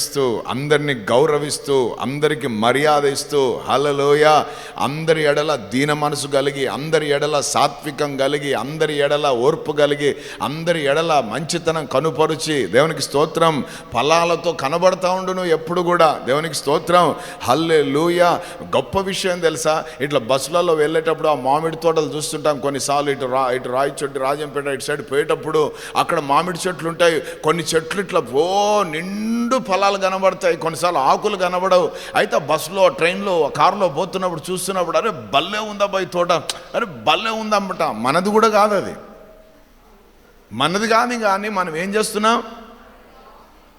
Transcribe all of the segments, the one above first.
ప్రేమిస్తూ అందరినీ గౌరవిస్తూ అందరికి మర్యాద ఇస్తూ హలలోయ అందరి ఎడల దీన మనసు కలిగి అందరి ఎడల సాత్వికం కలిగి అందరి ఎడల ఓర్పు కలిగి అందరి ఎడల మంచితనం కనుపరుచి దేవునికి స్తోత్రం. ఫలాలతో కనబడతా ఉండును ఎప్పుడు కూడా. దేవునికి స్తోత్రం. హల్లే లూయ గొప్ప విషయం తెలుసా? ఇట్లా బస్సులలో వెళ్ళేటప్పుడు ఆ మామిడి తోటలు చూస్తుంటాం. కొన్నిసార్లు ఇటు రా ఇటు రాయచోటి రాజంపేట ఇటు సైడ్ పోయేటప్పుడు అక్కడ మామిడి చెట్లు ఉంటాయి. కొన్ని చెట్లు ఇట్లా ఓ నిండు ఫలాలు కనబడతాయి. కొన్నిసార్లు ఆకులు కనబడవు. అయితే బస్సులో ట్రైన్లో కారులో పోతున్నప్పుడు చూస్తున్నప్పుడు అరే బల్లే ఉందా బాయ్ తోట? అరే బల్లే ఉందమ్మట మనది కూడా కాదు అది. మనది కాదు కానీ మనం ఏం చేస్తున్నాం?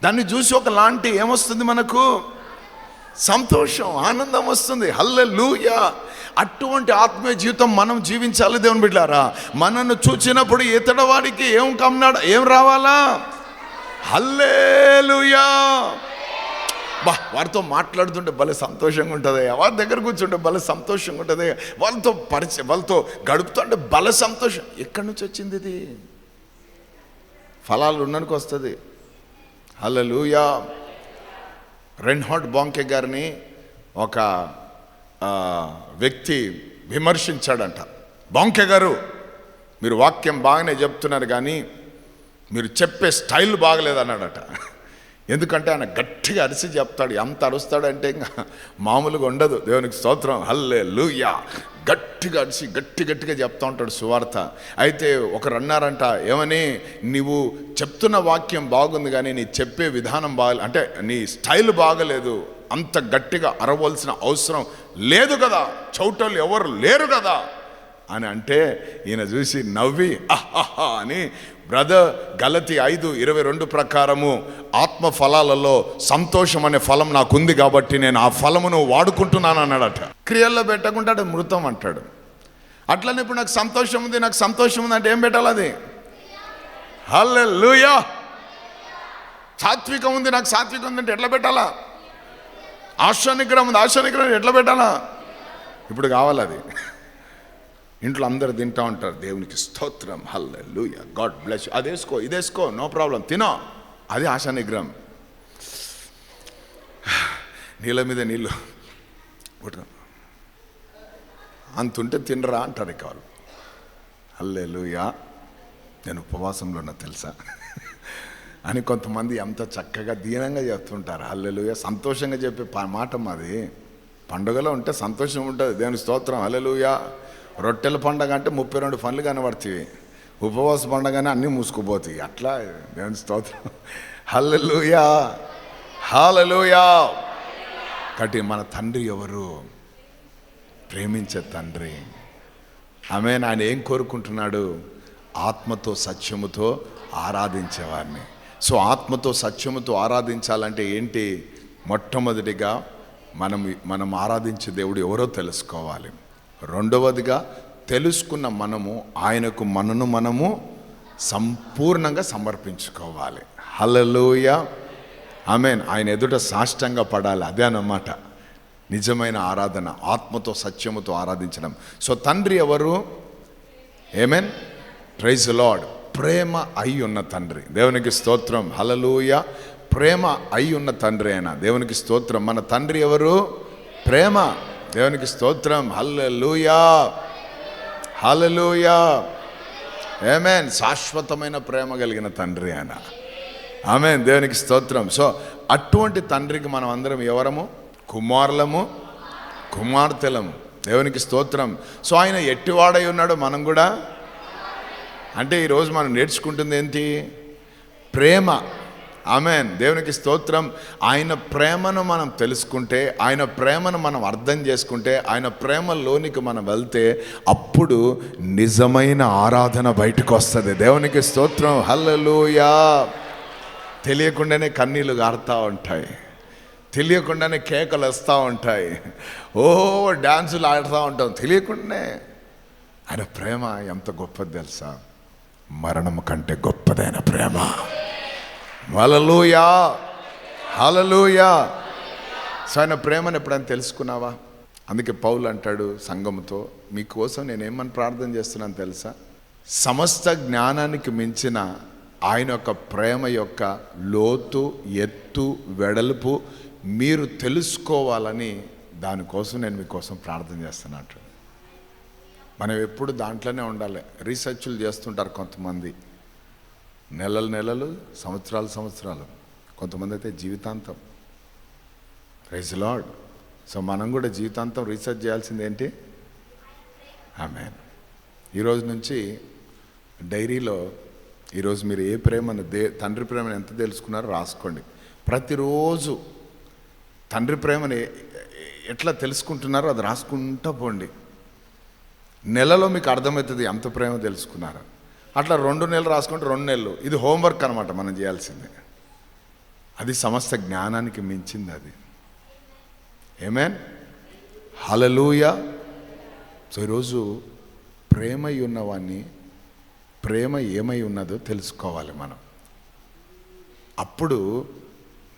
దాన్ని చూసి ఒకలాంటి ఏమొస్తుంది మనకు? సంతోషం ఆనందం వస్తుంది. హల్లె లూయ అటువంటి ఆత్మీయ జీవితం మనం జీవించాలి దేవుని బిడ్డారా. మనల్ని చూచినప్పుడు ఇతడవాడికి ఏం కమ్నాడు ఏం రావాలా? హల్లేలుయా! బా వారితో మాట్లాడుతుంటే భలే సంతోషంగా ఉంటుంది వారి దగ్గర కూర్చుంటే భలే సంతోషంగా ఉంటుంది వాళ్ళతో పరిచయం వాళ్ళతో గడుపుతుంటే భలే సంతోషం. ఎక్కడి నుంచి వచ్చింది ఇది? ఫలాలు ఉండడానికి వస్తుంది. హలలుయా రెన్హాట్ బాంకే గారిని ఒక వ్యక్తి విమర్శించాడంట. బాంకే గారు మీరు వాక్యం బాగానే చెప్తున్నారు కానీ మీరు చెప్పే స్టైల్ బాగలేదన్నాడట. ఎందుకంటే ఆయన గట్టిగా అరిసి చెప్తాడు. ఎంత అరుస్తాడంటే ఇంకా మామూలుగా ఉండదు. దేవునికి స్తోత్రం. హల్లే లూయా గట్టిగా అరిసి గట్టి గట్టిగా చెప్తా ఉంటాడు సువార్త. అయితే ఒకరు అన్నారంట ఏమని? నీవు చెప్తున్న వాక్యం బాగుంది కానీ నీ చెప్పే విధానం బాగా అంటే నీ స్టైల్ బాగలేదు. అంత గట్టిగా అరవలసిన అవసరం లేదు కదా. చౌటలు ఎవరు లేరు కదా. అని అంటే ఈయన చూసి నవ్వి అహహా అని బ్రదర్ గలతి ఐదు ఇరవై రెండు ప్రకారము ఆత్మ ఫలాలలో సంతోషం అనే ఫలం నాకుంది కాబట్టి నేను ఆ ఫలమును వాడుకుంటున్నాను అన్నాడట. క్రియల్లో పెట్టకుండా మృతం అంటాడు. అట్లనే ఇప్పుడు నాకు సంతోషం ఉంది నాకు సంతోషం ఉంది అంటే ఏం పెట్టాలి అది? హల్లెలూయా! సాత్వికం ఉంది నాకు సాత్వికం ఉంది అంటే ఎట్లా పెట్టాలా? ఆశనిగ్రహం ఉంది ఆశనిగ్రహం ఎట్లా పెట్టాలా? ఇప్పుడు కావాలి అది. ఇంట్లో అందరు తింటా ఉంటారు. దేవునికి స్తోత్రం. హల్లెలూయ గాడ్ బ్లెస్ అది వేసుకో ఇది వేసుకో నో ప్రాబ్లం తినో. అది ఆశా నిగ్రహం. నీళ్ళ మీద నీళ్ళు కొట్టుకో. అంతుంటే తినరా అంటారు ఇక వాళ్ళు. హల్లెలూయా నేను ఉపవాసంలో ఉన్నా తెలుసా? అని కొంతమంది ఎంత చక్కగా దీనంగా చెప్తుంటారు హల్లెలూయ సంతోషంగా చెప్పే ప- మాట మాది. పండుగలో ఉంటే సంతోషం ఉంటుంది. దేవుని స్తోత్రం. హల్లెలూయా రొట్టెల పండగ అంటే ముప్పై రెండు పనులు కనబడతాయి. ఉపవాస పండగనే అన్నీ మూసుకుపోతాయి. అట్లా దేవుని స్తోత్రం. హల్లెలూయా. హల్లెలూయా. కాబట్టి మన తండ్రి ఎవరు? ప్రేమించే తండ్రి. ఆమె ఆయన ఏం కోరుకుంటున్నాడు? ఆత్మతో సత్యముతో ఆరాధించేవారిని. సో ఆత్మతో సత్యముతో ఆరాధించాలంటే ఏంటి? మొట్టమొదటిగా మనం మనం ఆరాధించే దేవుడు ఎవరో తెలుసుకోవాలి. రెండవదిగా తెలుసుకున్న మనము ఆయనకు మనను మనము సంపూర్ణంగా సమర్పించుకోవాలి. హలలోయ ఆమెన్. ఆయన ఎదుట సాష్టంగా పడాలి. అదే అన్నమాట. నిజమైన ఆరాధన ఆత్మతో సత్యముతో ఆరాధించడం. సో తండ్రి ఎవరు? ఏమెన్ ప్రైజ్ లార్డ్ ప్రేమ అయి ఉన్న తండ్రి. దేవునికి స్తోత్రం. హలలోయ ప్రేమ అయి ఉన్న తండ్రి అయినా దేవునికి స్తోత్రం. మన తండ్రి ఎవరు? ప్రేమ. దేవునికి స్తోత్రం. హల్లెలూయా. హల్లెలూయా. ఏమేన్ శాశ్వతమైన ప్రేమ కలిగిన తండ్రి ఆయన. ఆమె దేవునికి స్తోత్రం. సో అటువంటి తండ్రికి మనం అందరం ఎవరము? కుమారులము? కుమార్తెలము. దేవునికి స్తోత్రం. సో ఆయన ఎట్టివాడై ఉన్నాడో మనం కూడా? అంటే ఈరోజు మనం నేర్చుకుంటుంది ఏంటి? ప్రేమ. ఆమెన్. దేవునికి స్తోత్రం. ఆయన ప్రేమను మనం తెలుసుకుంటే ఆయన ప్రేమను మనం అర్థం చేసుకుంటే ఆయన ప్రేమలోనికి మనం వెళ్తే అప్పుడు నిజమైన ఆరాధన బయటకు వస్తుంది దేవునికి స్తోత్రం. హల్లలుయా. తెలియకుండానే కన్నీళ్ళు గారుతూ ఉంటాయి. తెలియకుండానే కేకలు వస్తూ ఉంటాయి. ఓ డ్యాన్సులు ఆడుతూ ఉంటాం. తెలియకుండానే. ఆయన ప్రేమ ఎంత గొప్పది తెలుసా? మరణం కంటే గొప్పదైన ప్రేమ. వలలుయా హలలుయా సో ఆయన ప్రేమను ఎప్పుడైనా తెలుసుకున్నావా? అందుకే పౌలు అంటాడు సంఘముతో మీకోసం నేను ప్రార్థన చేస్తున్నాను తెలుసా? సమస్త జ్ఞానానికి మించిన ఆయన యొక్క ప్రేమ యొక్క లోతు ఎత్తు వెడల్పు మీరు తెలుసుకోవాలని దానికోసం నేను మీకోసం ప్రార్థన చేస్తున్నట్టు మనం ఎప్పుడు దాంట్లోనే ఉండాలి. రీసెర్చ్లు చేస్తుంటారు కొంతమంది. నెలలు నెలలు సంవత్సరాలు సంవత్సరాలు. కొంతమంది అయితే జీవితాంతం ప్రైజ్ లాడ్ సో మనం కూడా జీవితాంతం రీసెర్చ్ చేయాల్సింది ఏంటి? ఆమె ఈరోజు నుంచి డైరీలో ఈరోజు మీరు ఏ ప్రేమను దే తండ్రి ప్రేమను ఎంత తెలుసుకున్నారో రాసుకోండి. ప్రతిరోజు తండ్రి ప్రేమని ఎట్లా తెలుసుకుంటున్నారో అది రాసుకుంటూ పోండి. నెలలో మీకు అర్థమవుతుంది ఎంత ప్రేమ తెలుసుకున్నారో అట్లా రెండు నెలలు రాసుకుంటే రెండు నెలలు. ఇది హోంవర్క్ అనమాట మనం చేయాల్సిందే. అది సమస్త జ్ఞానానికి మించింది అది. ఏమేన్ హలలూయ సో ఈరోజు ప్రేమై ఉన్నవాన్ని ప్రేమ ఏమై ఉన్నదో తెలుసుకోవాలి మనం. అప్పుడు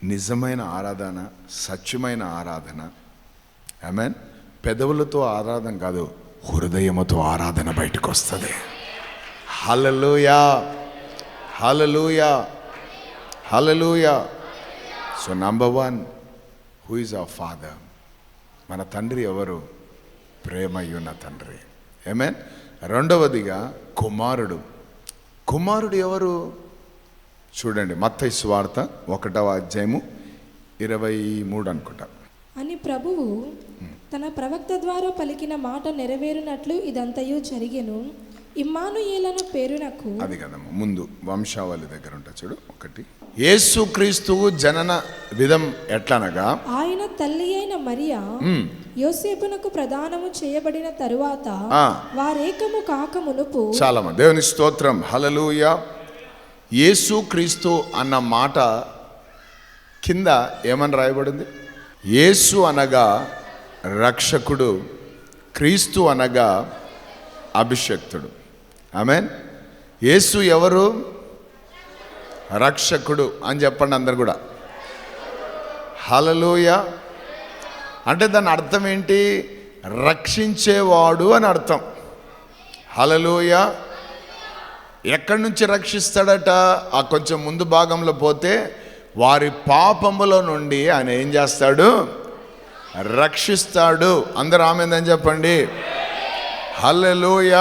నిజమైన ఆరాధన సత్యమైన ఆరాధన. మీన్ పెదవులతో ఆరాధన కాదు హృదయముతో ఆరాధన బయటకు వస్తుంది hallelujah hallelujah hallelujah so number one who is our father మన తండ్రి ఎవరు? ప్రేమ ఉన్న తండ్రి. ఏమేన్ రెండవదిగా కుమారుడు. కుమారుడు ఎవరు? చూడండి మత్తయి సువార్త ఒకటవ అధ్యాయము ఇరవై మూడు అనుకుంటా. అని ప్రభువు తన ప్రవక్త ద్వారా పలికిన మాట నెరవేరునట్లు ఇదంతయు జరిగెను. ఇమ్మానుయేలను పేరునకు అది కదమ్మా ముందు వంశావళి దగ్గర ఉంటా చూడు ఒకటి. యేసుక్రీస్తువు జనన విధం ఎట్లనగా? ఆయన తల్లి అయిన మరియా యోసేపునకు ప్రదానము చేయబడిన తరువాత. వారేకము కాక మునుపు చాలమ్మా దేవుని స్తోత్రం. హలలుయ యేసుక్రీస్తు అన్న మాట కింద ఏమని రాయబడింది? యేసు అనగా రక్షకుడు క్రీస్తు అనగా అభిషక్తుడు. ఆమెన్. యేసు ఎవరు? రక్షకుడు అని చెప్పండి అందరు కూడా. హలలోయ అంటే దాని అర్థం ఏంటి? రక్షించేవాడు అని అర్థం. హలలోయ ఎక్కడి నుంచి రక్షిస్తాడట? ఆ కొంచెం ముందు భాగంలో పోతే వారి పాపముల నుండి ఆయన ఏం చేస్తాడు? రక్షిస్తాడు. అందరు ఆమెందని చెప్పండి. హలలోయ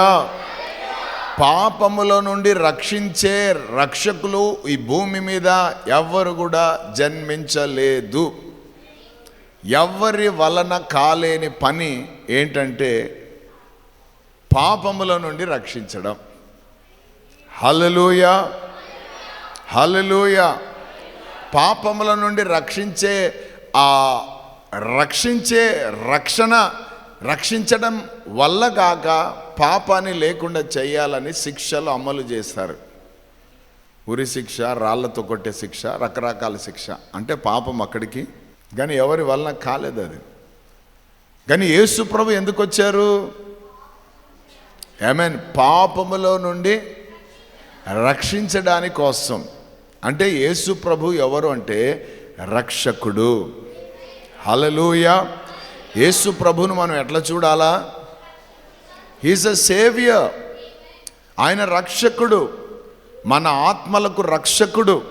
పాపముల నుండి రక్షించే రక్షకులు ఈ భూమి మీద ఎవ్వరు కూడా జన్మించలేదు. ఎవరి వలన కాలేని పని ఏంటంటే పాపముల నుండి రక్షించడం. హలలుయ హలలుయ పాపముల నుండి రక్షించే ఆ రక్షించే రక్షణ రక్షించడం వల్ల కాక పాపాన్ని లేకుండా చేయాలని శిక్షలు అమలు చేస్తారు ఉరి శిక్ష రాళ్ళతో కొట్టే శిక్ష రకరకాల శిక్ష. అంటే పాపం అక్కడికి. కానీ ఎవరి వలన కాలేదు అది. కానీ యేసు ప్రభు ఎందుకు వచ్చారు? మీన్ పాపములో నుండి రక్షించడాని కోసం. అంటే యేసు ప్రభు ఎవరు అంటే రక్షకుడు. హలలుయా యేసు ప్రభును మనం ఎట్లా చూడాలా? హీజ్ అ సేవియర్ ఆయన రక్షకుడు. మన ఆత్మలకు రక్షకుడు.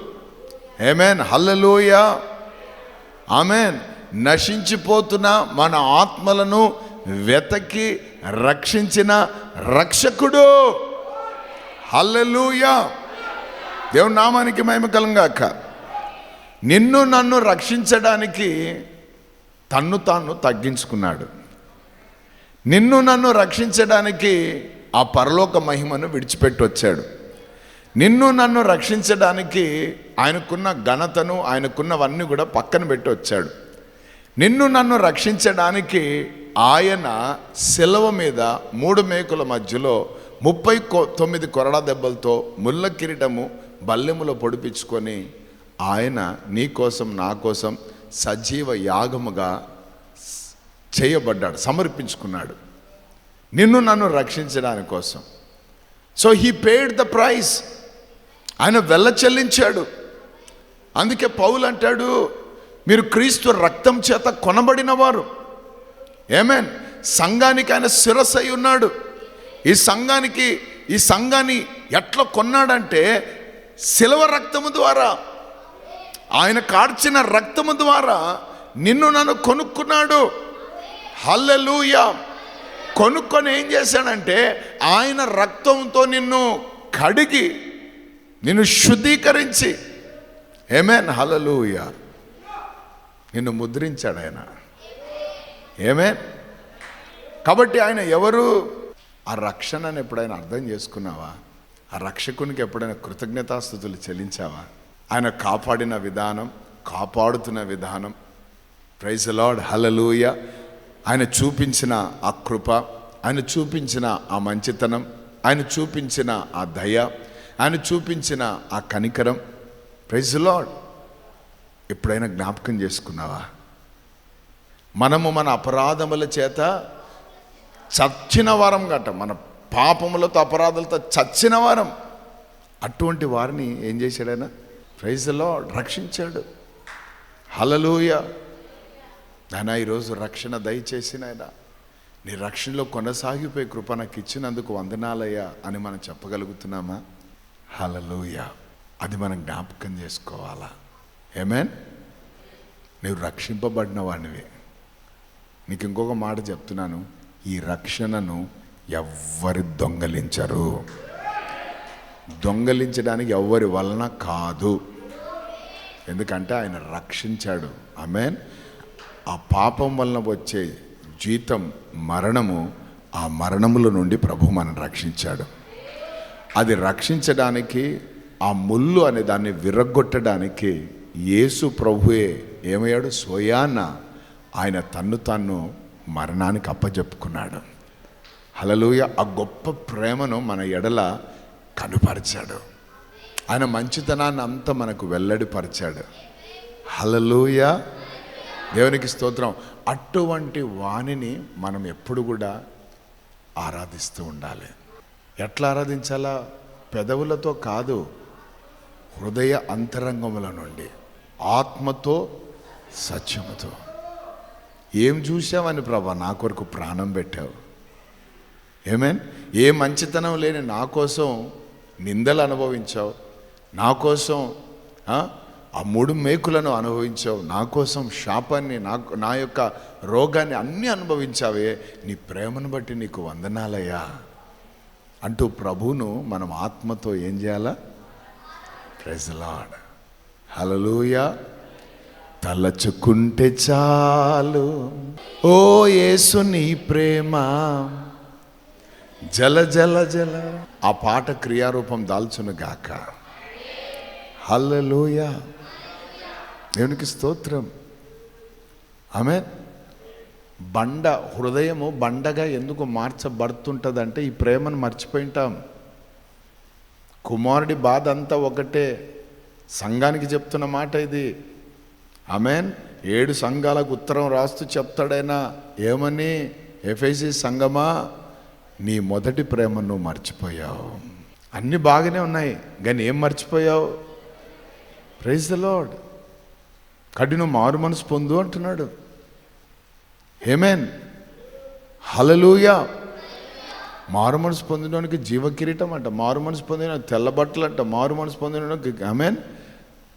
ఏమేన్ హల్లలోయ ఆమెన్ నశించిపోతున్న మన ఆత్మలను వెతకి రక్షించిన రక్షకుడు. హల్లెలూయా దేవుని నామానికి మహిమ కలంగాక నిన్ను నన్ను రక్షించడానికి తన్ను తాను తగ్గించుకున్నాడు. నిన్ను నన్ను రక్షించడానికి ఆ పరలోక మహిమను విడిచిపెట్టి వచ్చాడు నిన్ను నన్ను రక్షించడానికి ఆయనకున్న ఘనతను ఆయనకున్నవన్నీ కూడా పక్కన పెట్టి వచ్చాడు నిన్ను నన్ను రక్షించడానికి ఆయన శిలవ మీద మూడు మేకుల మధ్యలో ముప్పై కొ- తొమ్మిది కొరడా దెబ్బలతో ముళ్ళ కిరీటము బల్లెములో పొడిపించుకొని ఆయన నీ కోసం నా కోసం సజీవ యాగముగా చేయబడ్డాడు సమర్పించుకున్నాడు. నిన్ను నన్ను రక్షించడానికి కోసం. So he paid the price ఆయన వెళ్ళ చెల్లించాడు. అందుకే పౌలు అంటాడు మీరు క్రీస్తు రక్తం చేత కొనబడిన వారు ఏమేన్ సంఘానికి ఆయన శిరస్ అయి ఉన్నాడు. ఈ సంఘానికి ఈ సంఘాన్ని ఎట్లా కొన్నాడంటే శిలవ రక్తము ద్వారా. ఆయన కార్చిన రక్తము ద్వారా నిన్ను నన్ను కొనుక్కున్నాడు. హల్లెలూయ. కొనుక్కొని ఏం చేశాడంటే ఆయన రక్తంతో నిన్ను కడిగి నిన్ను శుద్ధీకరించి. ఏమేన్ హలలుయ నిన్ను ముద్రించాడు ఆయన. ఏమే కాబట్టి ఆయన ఎవరు? ఆ రక్షణను ఎప్పుడైనా అర్థం చేసుకున్నావా? ఆ రక్షకునికి ఎప్పుడైనా కృతజ్ఞతాస్థుతులు చెల్లించావా? ఆయన కాపాడిన విధానం కాపాడుతున్న విధానం. ప్రైజ్ లార్డ్ హలలూయ ఆయన చూపించిన ఆ కృప ఆయన చూపించిన ఆ మంచితనం ఆయన చూపించిన ఆ దయ ఆయన చూపించిన ఆ కనికరం. ప్రైజ్ లార్డ్ ఎప్పుడైనా జ్ఞాపకం చేసుకున్నావా? మనము మన అపరాధముల చేత చచ్చిన వారం గట మన పాపములతో అపరాధాలతో చచ్చిన వారం. అటువంటి వారిని ఏం చేశాడైనా ప్రైజ్లో రక్షించాడు. హలలోయ నాయన ఈరోజు రక్షణ దయచేసిన ఆయన నీ రక్షణలో కొనసాగిపోయి కృప నాకు ఇచ్చినందుకు వందనాలయ్యా అని మనం చెప్పగలుగుతున్నామా? హలలోయ అది మనం జ్ఞాపకం చేసుకోవాలా? ఏమేన్ నీవు రక్షింపబడిన వాడివి. నీకు ఇంకొక మాట చెప్తున్నాను. ఈ రక్షణను ఎవ్వరు దొంగలించరు. దొంగలించడానికి ఎవ్వరి వలన కాదు. ఎందుకంటే ఆయన రక్షించాడు. ఆమెన్. ఆ పాపం వలన వచ్చే జీతం మరణము ఆ మరణముల నుండి ప్రభు మనం రక్షించాడు. అది రక్షించడానికి ఆ ముళ్ళు అనే దాన్ని విరగొట్టడానికి యేసు ప్రభువే ఏమయ్యాడు? స్వయాన్న ఆయన తన్ను తాను మరణానికి అప్పజెప్పుకున్నాడు. హలలుయ ఆ గొప్ప ప్రేమను మన ఎడల కనుపరిచాడు. ఆయన మంచితనాన్ని అంతా మనకు వెల్లడిపరిచాడు. హలలుయ దేవునికి స్తోత్రం. అటువంటి వాణిని మనం ఎప్పుడు కూడా ఆరాధిస్తూ ఉండాలి. ఎట్లా ఆరాధించాలా? పెదవులతో కాదు హృదయ అంతరంగముల నుండి ఆత్మతో సత్యముతో. ఏం చూసావని ప్రభా? నా కొరకు ప్రాణం పెట్టావు. ఏమేన్? ఏ మంచితనం లేని నా కోసం నిందలు అనుభవించావు. నా కోసం ఆ, మూడు మేకులను అనుభవించావు. నా కోసం శాపాన్ని నా నా యొక్క రోగాన్ని అన్నీ అనుభవించావే. నీ ప్రేమను బట్టి నీకు వందనాలయ్యా. అంటూ ప్రభువును మనం ఆత్మతో ఏం చేయాలా? ప్రెజలాడ్ హలలుయా తలచుకుంటే చాలు. ఓ యేసు నీ ప్రేమ. జల జల జల. ఆ పాట క్రియారూపం దాల్చును గాక. హల్లెలూయ. దేవునికి స్తోత్రం. ఆమె బండ హృదయము బండగా ఎందుకు మార్చబడుతుంటుందంటే ఈ ప్రేమను మర్చిపోయింటాం. కుమారుడి బాధ అంతా ఒకటే. సంఘానికి చెప్తున్న మాట ఇది. ఆమెన్. ఏడు సంఘాలకు ఉత్తరం రాస్తూ చెప్తాడైనా ఏమని? ఎఫ్ఐసి సంఘమా? నీ మొదటి ప్రేమ నువ్వు మర్చిపోయావు. అన్నీ బాగానే ఉన్నాయి కానీ ఏం మర్చిపోయావు? ప్రైజ్ ద లాడ్ కఠిన మారు మనసు పొందు అంటున్నాడు. హేమేన్ హలలుయా మారు మనసు పొందడానికి జీవకిరీటం అంట మారు మనసు పొందిన తెల్ల బట్టలు అంట మారు మనసు పొందడానికి హమేన్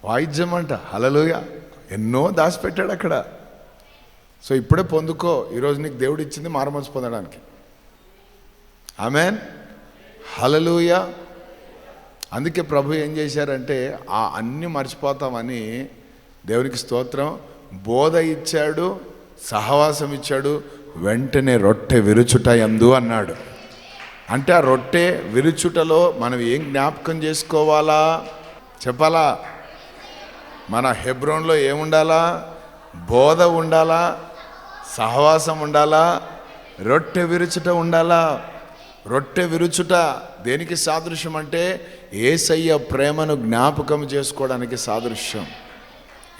వాయిద్యం అంట హలలుయ ఎన్నో దాచిపెట్టాడు అక్కడ. సో ఇప్పుడే పొందుకో. ఈరోజు నీకు దేవుడు ఇచ్చింది మారు మనసు పొందడానికి. ఆమెన్ హలలుయా అందుకే ప్రభు ఏం చేశారంటే ఆ అన్ని మర్చిపోతామని దేవునికి స్తోత్రం బోధ ఇచ్చాడు సహవాసం ఇచ్చాడు వెంటనే రొట్టె విరుచుట ఎందు అన్నాడు. అంటే ఆ రొట్టె విరుచుటలో మనం ఏం జ్ఞాపకం చేసుకోవాలా? చెప్పాలా? మన హెబ్రోన్లో ఏముండాలా? బోధ ఉండాలా? సహవాసం ఉండాలా? రొట్టె విరుచుట ఉండాలా? రొట్టె విరుచుట దేనికి సాదృశ్యం అంటే ఏసయ్య ప్రేమను జ్ఞాపకం చేసుకోవడానికి సాదృశ్యం.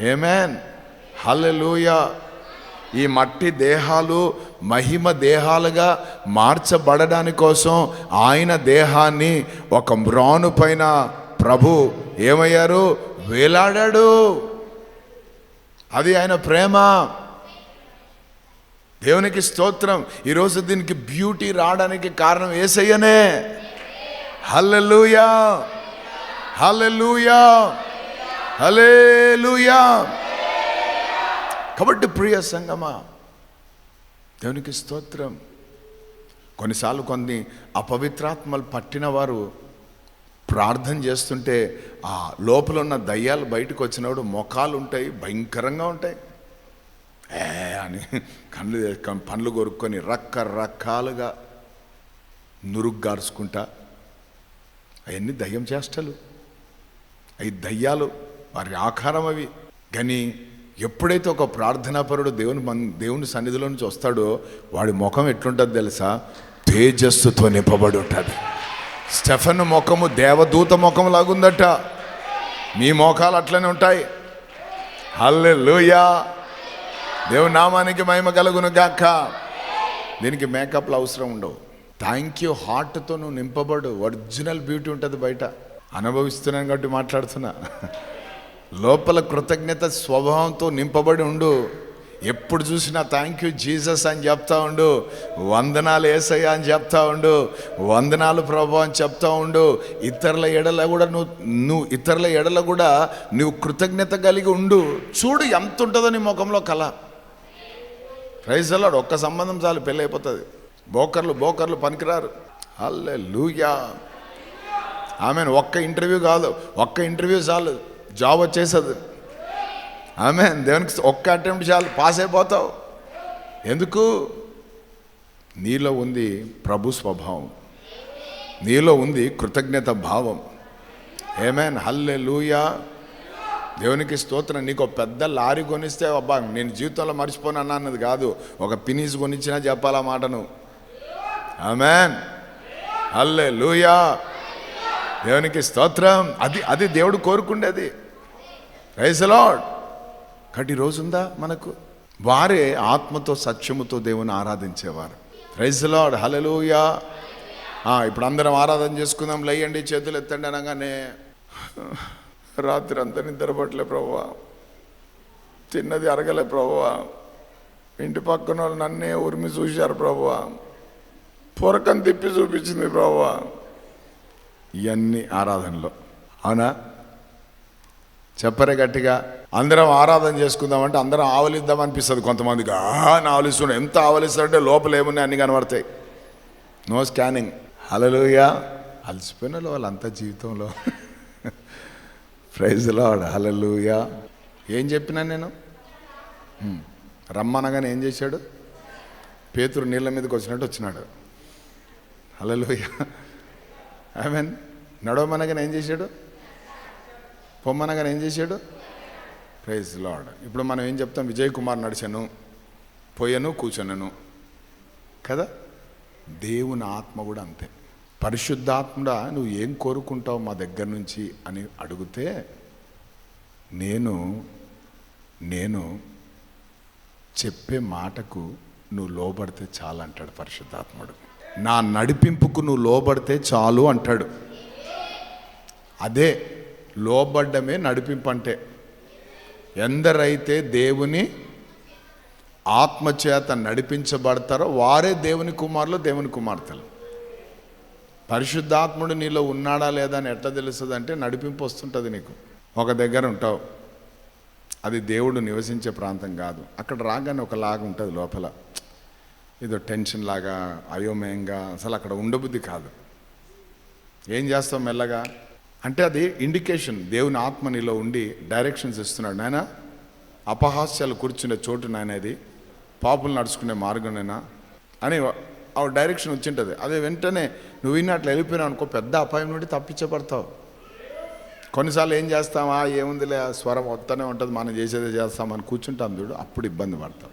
ఏమేన్ హల్లెలూయా ఈ మట్టి దేహాలు మహిమ దేహాలుగా మార్చబడడాని కోసం ఆయన దేహాన్ని ఒక మ్రాను పైన ప్రభు ఏమయ్యారు? వేలాడాడు. అది ఆయన ప్రేమ. దేవునికి స్తోత్రం. ఈరోజు దీనికి బ్యూటీ రావడానికి కారణం ఏసయ్యనే. హల్లెలూయా. హల్లెలూయా. హల్లెలూయా. కాబట్టి ప్రియ సంగమా దేవునికి స్తోత్రం. కొన్నిసార్లు కొన్ని అపవిత్రాత్మలు పట్టిన వారు ప్రార్థన చేస్తుంటే ఆ లోపల ఉన్న దయ్యాలు బయటకు వచ్చినప్పుడు మొఖాలు ఉంటాయి భయంకరంగా ఉంటాయి. ఏ అని కళ్ళు చేసుకొని పండ్లు కొరుక్కొని రకరకాలుగా నురుగ్గార్చుకుంటా. అవన్నీ దయ్యం చేష్టలు. అవి దయ్యాలు వారి ఆకారం అవి. కానీ ఎప్పుడైతే ఒక ప్రార్థనాపరుడు దేవుని మన్ దేవుని సన్నిధిలో నుంచి వస్తాడో వాడి ముఖం ఎట్లుంటుంది తెలుసా? తేజస్సుతో నింపబడి ఉంటుంది స్టెఫన్ ముఖము దేవదూత ముఖం లాగుందట. మీ మోకాలు అట్లనే ఉంటాయి. హల్లే దేవుని నామానికి మహిమ కలుగును గాక దీనికి మేకప్లు అవసరం ఉండవు. థ్యాంక్ యూ హార్ట్తో నువ్వు నింపబడు. ఒరిజినల్ బ్యూటీ ఉంటుంది బయట. అనుభవిస్తున్నాను కాబట్టి మాట్లాడుతున్నా. లోపల కృతజ్ఞత స్వభావంతో నింపబడి ఉండు. ఎప్పుడు చూసినా థ్యాంక్ యూ జీసస్ అని చెప్తా ఉండు. వందనాలు ఏసయ్య అని చెప్తా ఉండు. వందనాలు ప్రభు అని చెప్తా ఉండు. ఇతరుల ఎడల కూడా నువ్వు నువ్వు ఇతరుల ఎడల కూడా నువ్వు కృతజ్ఞత కలిగి ఉండు. చూడు ఎంత ఉంటుందో నీ ముఖంలో కళ. ప్రైజ్ అల్లాడు ఒక్క సంబంధం చాలు పెళ్ళి అయిపోతుంది. బోకర్లు బోకర్లు పనికిరారు. అల్లే లూయా ఆమె ఒక్క ఇంటర్వ్యూ కాదు ఒక్క ఇంటర్వ్యూ చాలు జాబ్ వచ్చేసదు. ఆమె దేవునికి ఒక్క అటెంప్ట్ చాలు పాస్ అయిపోతావు. ఎందుకు? నీలో ఉంది ప్రభు స్వభావం. నీలో ఉంది కృతజ్ఞత భావం. ఏమేన్ హల్లే లూయా దేవునికి స్తోత్రం. నీకు ఒక పెద్ద లారీ కొనిస్తే అబ్బా నేను జీవితంలో మర్చిపోను అన్నది కాదు. ఒక పినీస్ కొనిచ్చినా చెప్పాలా మాటను? ఆమెన్. అల్లే లూయా దేవునికి స్తోత్రం. అది అది దేవుడు కోరుకుండేది. రైసలాడ్ కటి రోజుందా మనకు? వారే ఆత్మతో సత్యముతో దేవుని ఆరాధించేవారు. రైసలాడ్ హలలుయా ఇప్పుడు అందరం ఆరాధన చేసుకుందాం. లేయండి చేతులు ఎత్తండి అనగానే. రాత్రి అంతా నిద్రపట్లే ప్రభువా తిన్నది అరగలే ప్రభువ ఇంటి పక్కన వాళ్ళు నన్నే ఉరిమి చూశారు ప్రభువ పొరకం తిప్పి చూపించింది ప్రభువ ఇవన్నీ ఆరాధనలో. అవునా? చెప్పరే గట్టిగా. అందరం ఆరాధన చేసుకుందామంటే అందరం ఆవలిద్దాం అనిపిస్తుంది కొంతమందికి. అని ఆవలిస్తున్నాం ఎంత ఆవలిస్తారంటే లోపల ఏమున్నాయి అన్ని కనబడతాయి. నో స్కానింగ్ హలలుయా అలసిపోయిన వాళ్ళంతా జీవితంలో. ప్రైజ్ లాడ్ హలలుయా ఏం చెప్పినా నేను? రమ్మనగానే ఏం చేశాడు? పేతురు నీళ్ళ మీదకి వచ్చినట్టు వచ్చినాడు. హలలుయా ఐ మీన్ నడవమనగానే ఏం చేశాడు? పొమ్మనగానే ఏం చేశాడు? ప్రైజ్ లాడ్ ఇప్పుడు మనం ఏం చెప్తాం? విజయ్ కుమార్ నడిచాను. పోయాను కూర్చున్నాను కదా? దేవుని ఆత్మ కూడా అంతే. పరిశుద్ధాత్ముడా నువ్వు ఏం కోరుకుంటావు మా దగ్గర నుంచి అని అడిగితే నేను నేను చెప్పే మాటకు నువ్వు లోబడితే చాలు అంటాడు పరిశుద్ధాత్ముడు. నా నడిపింపుకు నువ్వు లోబడితే చాలు అంటాడు. అదే లోబడ్డమే నడిపింపు అంటే ఎందరైతే దేవుని ఆత్మచేత నడిపించబడతారో వారే దేవుని కుమారులు దేవుని కుమార్తెలు. పరిశుద్ధాత్ముడు నీలో ఉన్నాడా లేదా అని ఎట్లా తెలుస్తుంది అంటే నడిపింపు వస్తుంటుంది నీకు. ఒక దగ్గర ఉంటావు. అది దేవుడు నివసించే ప్రాంతం కాదు. అక్కడ రాగానే ఒకలాగా ఉంటుంది లోపల. ఏదో టెన్షన్ లాగా అయోమయంగా అసలు అక్కడ ఉండబుద్ధి కాదు. ఏం చేస్తావు మెల్లగా? అంటే అది ఇండికేషన్ దేవుని ఆత్మ నీలో ఉండి డైరెక్షన్స్ ఇస్తున్నాడు. నాయన అపహాస్యాలు కూర్చునే చోటు నాయనది పాపులు నడుచుకునే మార్గమేనా అని ఆ డైరెక్షన్ వచ్చింటుంది. అదే వెంటనే నువ్వు విన్నట్లు అట్లా వెళ్ళిపోయినావు అనుకో పెద్ద అపాయం నుండి తప్పించబడతావు. కొన్నిసార్లు ఏం చేస్తామా ఏముందిలే స్వరం వస్తూనే ఉంటుంది మనం చేసేదే చేస్తామని కూర్చుంటాం చూడు అప్పుడు ఇబ్బంది పడతాం.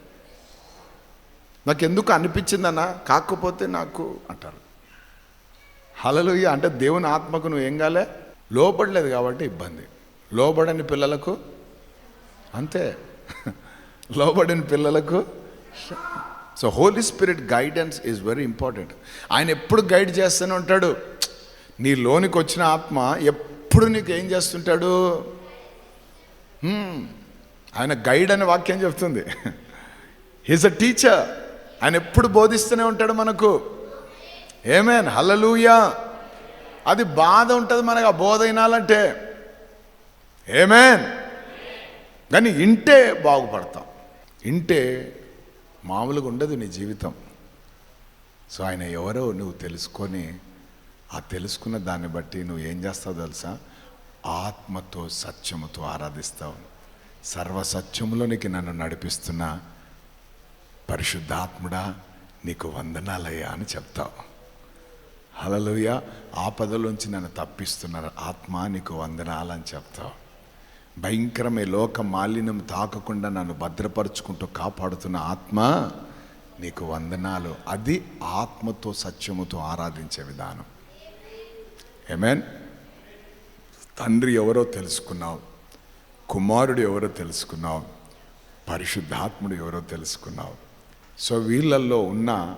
నాకు ఎందుకు అనిపించిందన్నా కాకపోతే నాకు అంటారు. హలలుయ అంటే దేవుని ఆత్మకు నువ్వు ఏం కాలే? లోబడలేదు కాబట్టి ఇబ్బంది. లోబడని పిల్లలకు అంతే. లోబడని పిల్లలకు so Holy Spirit guidance is very important ఆయన ఎప్పుడు గైడ్ చేస్తూనే ఉంటాడు. నీ లోనికి వచ్చిన ఆత్మ ఎప్పుడు నీకు ఏం చేస్తుంటాడు? ఆయన గైడ్ అనే వాక్యం చెప్తుంది. హీస్ అ టీచర్ ఆయన ఎప్పుడు బోధిస్తూనే ఉంటాడు మనకు. ఏమేన్ హలలుయా అది బాధ ఉంటుంది మనకు ఆ బోధ వినాలంటే. ఏమేన్ కానీ ఇంటే బాగుపడతాం. ఇంటే మామూలుగా ఉండదు నీ జీవితం. సో ఆయన ఎవరో నువ్వు తెలుసుకొని ఆ తెలుసుకున్న దాన్ని బట్టి నువ్వు ఏం చేస్తావు తెలుసా? ఆత్మతో సత్యముతో ఆరాధిస్తావు. సర్వసత్యములోనికి నన్ను నడిపిస్తున్న పరిశుద్ధాత్ముడా నీకు వందనాలయ్యా అని చెప్తావు. హలలుయ ఆపదలోంచి నన్ను తప్పిస్తున్నారు ఆత్మ నీకు వందనాలని చెప్తావు. భయంకరమే లోక మాలిన్యం తాకకుండా నన్ను భద్రపరుచుకుంటూ కాపాడుతున్న ఆత్మ నీకు వందనాలు. అది ఆత్మతో సత్యముతో ఆరాధించే విధానం. ఏమేన్ తండ్రి ఎవరో తెలుసుకున్నావు కుమారుడు ఎవరో తెలుసుకున్నావు పరిశుద్ధాత్ముడు ఎవరో తెలుసుకున్నావు. సో వీళ్ళల్లో ఉన్న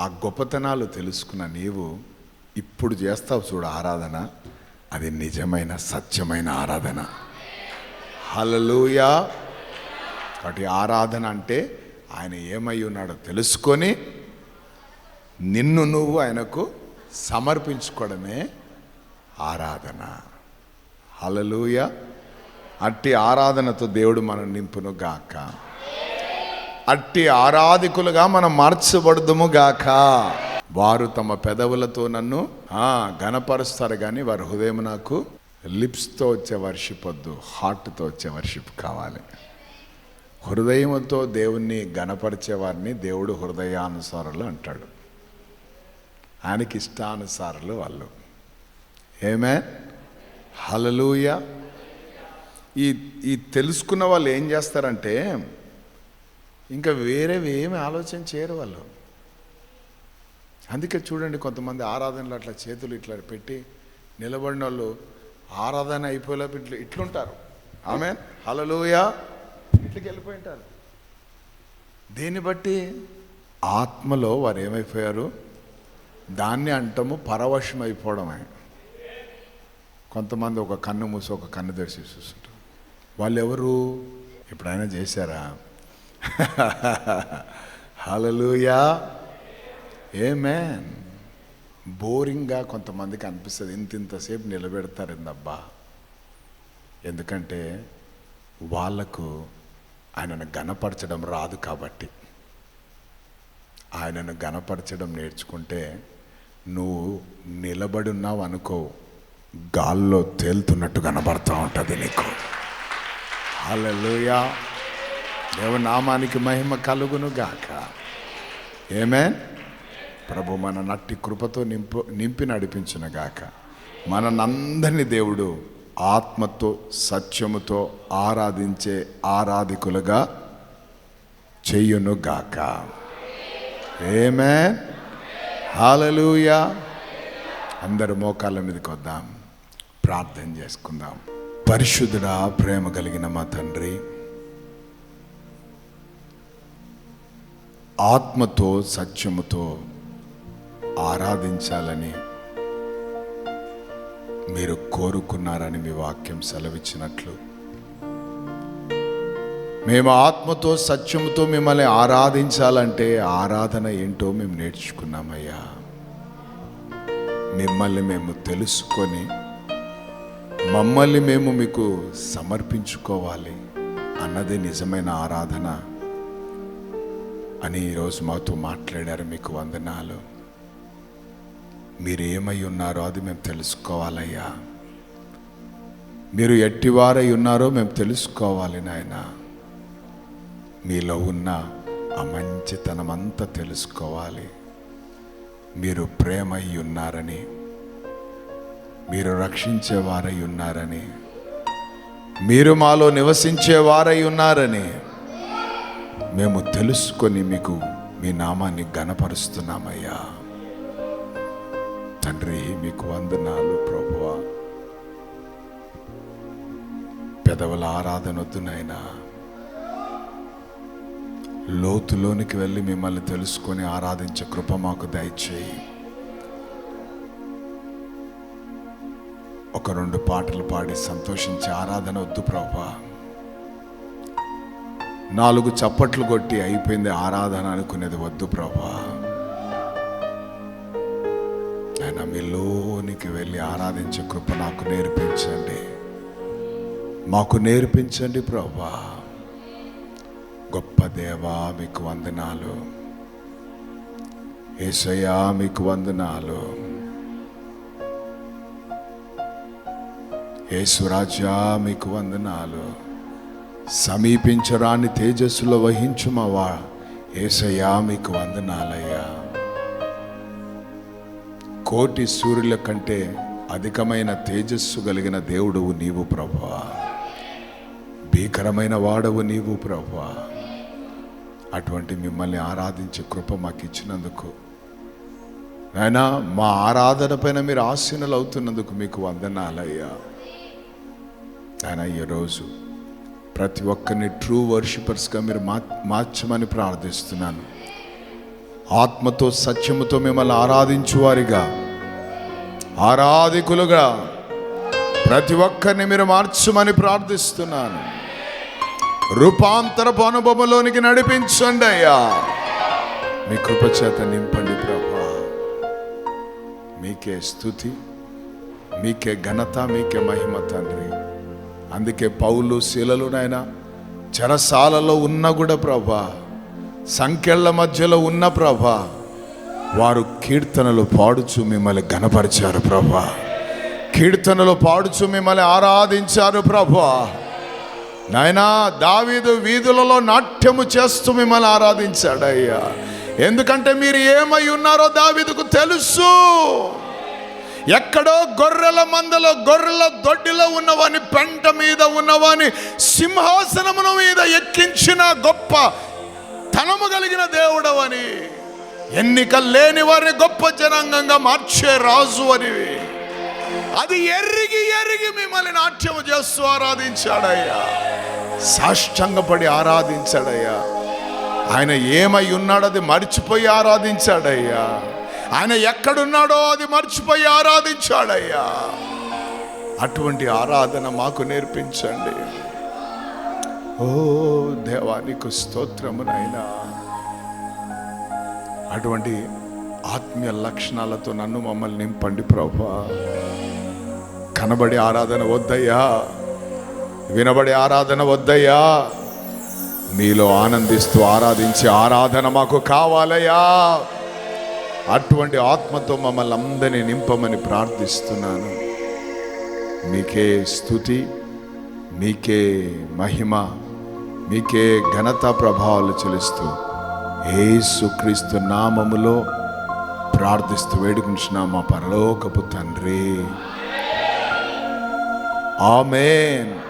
ఆ గొప్పతనాలు తెలుసుకున్న నీవు ఇప్పుడు చేస్తావు చూడు ఆరాధన. అది నిజమైన సత్యమైన ఆరాధన. హలలుయా కాబట్టి ఆరాధన అంటే ఆయన ఏమై ఉన్నాడో తెలుసుకొని నిన్ను నువ్వు ఆయనకు సమర్పించుకోవడమే ఆరాధన. హలలుయ అట్టి ఆరాధనతో దేవుడు మనం నింపును గాక. అట్టి ఆరాధికులుగా మనం మార్చబడదుము గాక. వారు తమ పెదవులతో నన్ను ఆ, గనపరుస్తారు కానీ వారి హృదయం నాకు లిప్స్తో వచ్చే వర్షిప్ వద్దు హార్ట్తో వచ్చే వర్షిప్ కావాలి. హృదయంతో దేవుణ్ణి గనపరిచే వారిని దేవుడు హృదయానుసారులు అంటాడు. ఆయనకి ఇష్టానుసారులు వాళ్ళు. ఏమే హలలుయ ఈ ఈ తెలుసుకున్న వాళ్ళు ఏం చేస్తారంటే ఇంకా వేరేవి ఏమి ఆలోచన చేయరు వాళ్ళు. అందుకే చూడండి కొంతమంది ఆరాధనలు అట్లా చేతులు ఇట్లా పెట్టి నిలబడిన వాళ్ళు ఆరాధన అయిపోయేలోపు ఇట్లు ఇట్లుంటారు. ఆమె హలలుయ ఇట్లకి వెళ్ళిపోయి ఉంటారు. దీన్ని బట్టి ఆత్మలో వారు ఏమైపోయారు? దాన్ని అంటాము పరవశం అయిపోవడమే కొంతమంది ఒక కన్ను మూసి ఒక కన్ను తెరిచి చూస్తుంటారు. వాళ్ళు ఎవరు ఎప్పుడైనా చేశారా? హలలుయా ఏమేన్ బోరింగ్గా కొంతమందికి అనిపిస్తుంది. ఇంత ఇంతసేపు నిలబెడతారిందబ్బా ఎందుకంటే వాళ్ళకు ఆయనను గనపరచడం రాదు కాబట్టి. ఆయనను గనపరచడం నేర్చుకుంటే నువ్వు నిలబడున్నావు అనుకో గాల్లో తేలుతున్నట్టు కనబడుతూ ఉంటుంది నీకు. హలోయా దేవనామానికి మహిమ కలుగును గాక ఏమే ప్రభు మన నట్టి కృపతో నింపు నింపి నడిపించిన గాక. మననందరినీ దేవుడు ఆత్మతో సత్యముతో ఆరాధించే ఆరాధికులుగా చెయ్యును గాక. ఏమే హాలలుయా అందరు మోకాళ్ళ మీదకి వద్దాం. ప్రార్థన చేసుకుందాం. పరిశుద్ధుడా ప్రేమ కలిగిన మా తండ్రి. ఆత్మతో సత్యముతో ఆరాధించాలని మీరు కోరుకున్నారని మీ వాక్యం సెలవిచ్చినట్లు. మేము ఆత్మతో సత్యముతో మిమ్మల్ని ఆరాధించాలంటే ఆరాధన ఏంటో మేము నేర్చుకున్నామయ్యా. మిమ్మల్ని మేము తెలుసుకొని మమ్మల్ని మేము మీకు సమర్పించుకోవాలి అన్నది నిజమైన ఆరాధన అని ఈరోజు మాతో మాట్లాడారు మీకు వందనాలు. మీరు ఏమై ఉన్నారో అది మేము తెలుసుకోవాలయ్యా. మీరు ఎట్టివారై ఉన్నారో మేము తెలుసుకోవాలి నాయన. మీలో ఉన్న ఆ మంచితనం అంతా తెలుసుకోవాలి. మీరు ప్రేమై ఉన్నారని మీరు రక్షించేవారై ఉన్నారని మీరు మాలో నివసించేవారై ఉన్నారని మేము తెలుసుకొని మీకు మీ నామాన్ని గణపరుస్తున్నామయ్యా తండ్రి మీకు వందనాలు ప్రభువ. పెదవుల ఆరాధన వద్దు నాయనా. లోతులోనికి వెళ్ళి మిమ్మల్ని తెలుసుకొని ఆరాధించే కృప మాకు దయచేయి. ఒక రెండు పాటలు పాడి సంతోషించి ఆరాధన వద్దు ప్రభా నాలుగు చప్పట్లు కొట్టి అయిపోయింది ఆరాధన అనుకునేది వద్దు ప్రభా ఆయన మీలోనికి వెళ్ళి ఆరాధించే కృప నాకు నేర్పించండి. మాకు నేర్పించండి ప్రభా. గొప్ప దేవా మీకు వందనాలు. ఏసయ్యా మీకు వందనాలు. యేసురాజా మీకు వందనాలు. సమీపించరాని తేజస్సులో వహించుమవా. ఏసయ్యా మీకు వందనాలయ్యా. కోటి సూర్యుల కంటే అధికమైన తేజస్సు కలిగిన దేవుడువు నీవు ప్రభా. భీకరమైన వాడవు నీవు ప్రభా. అటువంటి మిమ్మల్ని ఆరాధించే కృప మాకు ఇచ్చినందుకు. నాయనా మా ఆరాధన పైన మీరు ఆశీనులు అవుతున్నందుకు మీకు వందనాలయ్యా. ఆయన ఈరోజు ప్రతి ఒక్కరిని ట్రూ వర్షిపర్స్గా మీరు మా మార్చమని ప్రార్థిస్తున్నాను. ఆత్మతో సత్యముతో మిమ్మల్ని ఆరాధించువారిగా. ఆరాధికులుగా ప్రతి ఒక్కరిని మీరు మార్చమని ప్రార్థిస్తున్నాను. రూపాంతరపు అనుభవంలోనికి నడిపించండి అయ్యా. మీ కృపచేత నింపండి ప్రభా. మీకే స్థుతి మీకే ఘనత మీకే మహిమ తండ్రి. అందుకే పౌలు శిలలు నాయన చెరసాలలో ఉన్న కూడా ప్రభా సంఖ్యల మధ్యలో ఉన్న ప్రభా వారు కీర్తనలు పాడుచు మిమ్మల్ని గనపరిచారు ప్రభా. కీర్తనలు పాడుచు మిమ్మల్ని ఆరాధించారు ప్రభా. నాయనా దావీదు వీధులలో నాట్యము చేస్తూ మిమ్మల్ని ఆరాధించాడయ్యా. ఎందుకంటే మీరు ఏమై ఉన్నారో దావీదుకు తెలుసు. ఎక్కడో గొర్రెల మందలో గొర్రెల దొడ్డిలో ఉన్నవాని పెంట మీద ఉన్నవాని సింహాసనమును మీద ఎక్కించిన గొప్ప తనము కలిగిన దేవుడవని. ఎన్నిక లేని వారిని గొప్ప జనాంగంగా మార్చే రాజు అని అది ఎరిగి ఎరిగి మిమ్మల్ని నాట్యము చేస్తూ ఆరాధించాడయ్యా. సాష్టంగపడి ఆరాధించాడయ్యా. ఆయన ఏమై ఉన్నాడో అది మర్చిపోయి ఆరాధించాడయ్యా. ఆయన ఎక్కడున్నాడో అది మర్చిపోయి ఆరాధించాడయ్యా. అటువంటి ఆరాధన మాకు నేర్పించండి. ఓ దేవానికి స్తోత్రము నాయనా. అటువంటి ఆత్మీయ లక్షణాలతో నన్ను మమ్మల్ని నింపండి ప్రభా. కనబడి ఆరాధన వద్దయ్యా. వినబడి ఆరాధన వద్దయ్యా. మీలో ఆనందిస్తూ ఆరాధించి ఆరాధన మాకు కావాలయ్యా. అటువంటి ఆత్మతో మమ్మల్ని అందరినీ నింపమని ప్రార్థిస్తున్నాను. మీకే స్థుతి మీకే మహిమ మీకే ఘనత ప్రభావాలు చెల్లిస్తూ ఏసుక్రీస్తు నామములో ప్రార్థిస్తూ వేడుకుంటున్నా మా పరలోకపు తండ్రి. ఆమెన్.